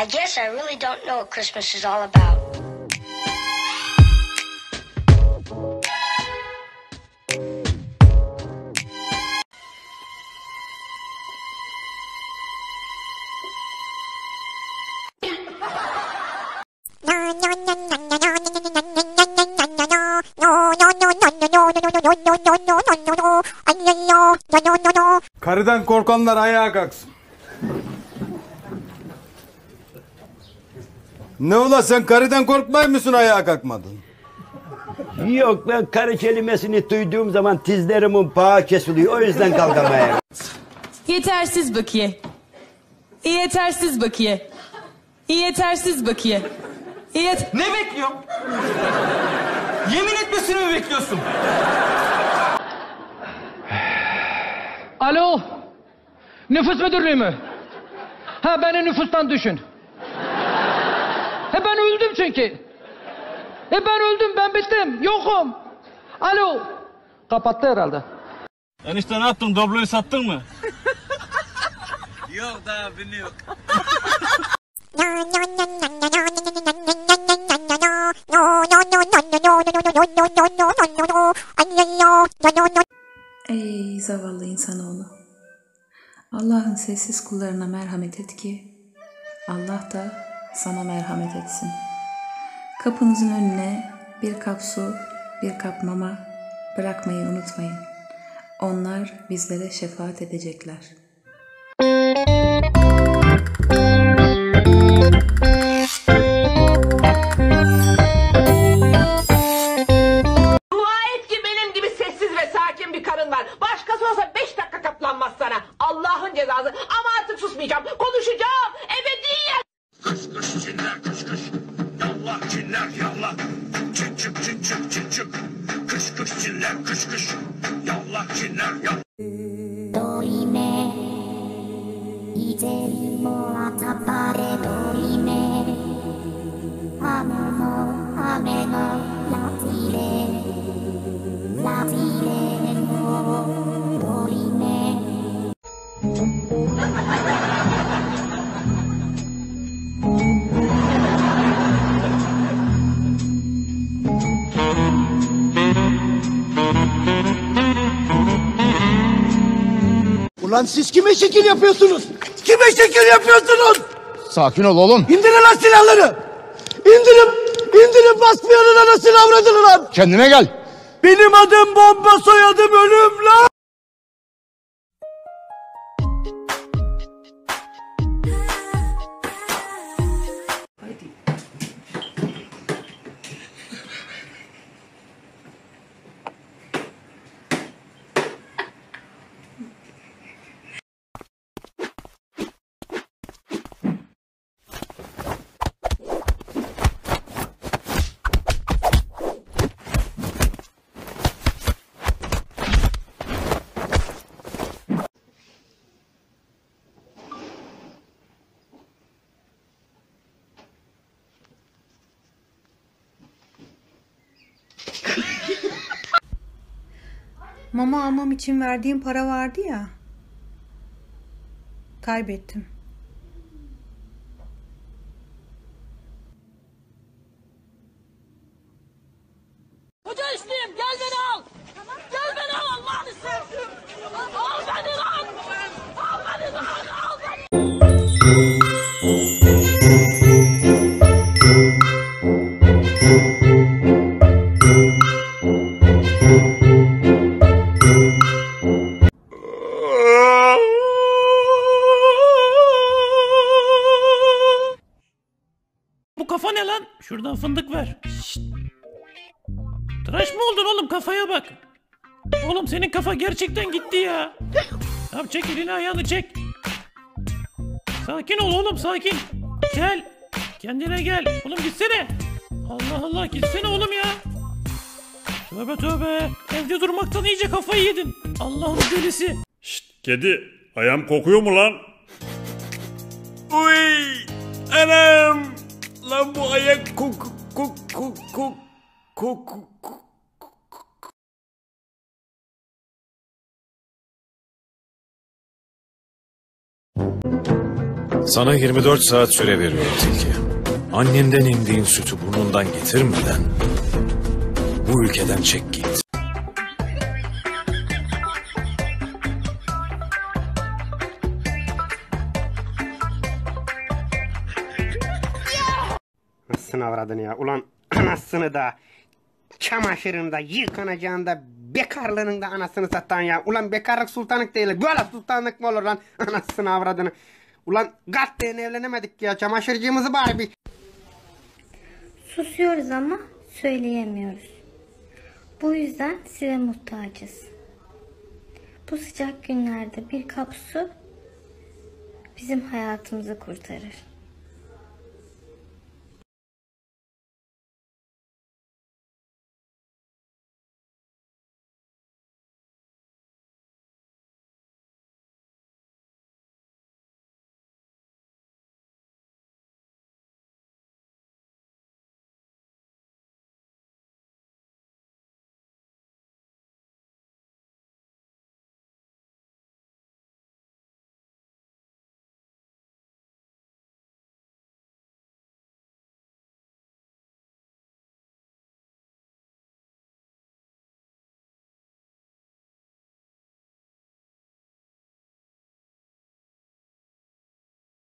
I guess I really don't know what Christmas is all about. Karıdan korkanlar ayağa kalksın. Ne ola sen karıdan korkmay mısın ayağa kalkmadın? Yok ben karı kelimesini duyduğum zaman dizlerimin bağı kesiliyor. O yüzden kalkamayayım. Yetersiz bakiye. Yetersiz bakiye. Yetersiz bakiye. Yet Ne bekliyorum? Yemin etmesini mi bekliyorsun? Alo. Nüfus müdürlüğü mü? Ha beni nüfustan düşün. Öldüm çünkü. E ben öldüm ben bittim yokum. Alo. Kapattı herhalde. Enişte ne yaptın? Dobloyu sattın mı? yok daha bilmiyorum. Ey zavallı insanoğlu. Allah'ın sessiz kullarına merhamet et ki Allah da sana merhamet etsin. Kapınızın önüne bir kap su, bir kap mama bırakmayı unutmayın. Onlar bizlere şefaat edecekler. cinler yallah Çık çık çık çık çık çık. Kış kış cinler kış kış. Yallah cinler yallah Dorime. Ideri mo atapare dorime. Amo mo ame mo Latire Latire mo Dorime Dorime. Ulan siz kime şekil yapıyorsunuz? Kime şekil yapıyorsunuz? Sakin ol oğlum. İndirin lan silahları. İndirin. İndirin basmayanın anasını avradını lan. Kendine gel. Benim adım bomba soyadım ölüm lan. Mama almam için verdiğim para vardı ya. Kaybettim. Hoca üstüyüm. Gel beni al. Gel beni al Allah'ını sevdim. Al beni lan. Al beni lan. Al beni. Kafa ne lan? Şuradan fındık ver. Şşt. Tıraş mı oldun oğlum kafaya bak. Oğlum senin kafa gerçekten gitti ya. Tamam çek elini ayağını çek. Sakin ol oğlum sakin. Gel. Kendine gel. Oğlum gitsene. Allah Allah gitsene oğlum ya. Tövbe tövbe. Evde durmaktan iyice kafayı yedin. Allah'ın delisi. Şşt kedi ayağım kokuyor mu lan? Uy anam lan bu ayak kok kok kok kok kok Sana 24 saat süre veriyorum Tilki. Annenden emdiğin sütü burnundan getirmeden bu ülkeden çek git. Anasını avradını ya. Ulan anasını da çamaşırını da yıkanacağını da bekarlığının da anasını satan ya. Ulan bekarlık sultanlık değil. Böyle sultanlık mı olur lan? Anasını avradını. Ulan gatleyen evlenemedik ya. Çamaşırcığımızı bari bir... Susuyoruz ama söyleyemiyoruz. Bu yüzden size muhtacız. Bu sıcak günlerde bir kap su bizim hayatımızı kurtarır.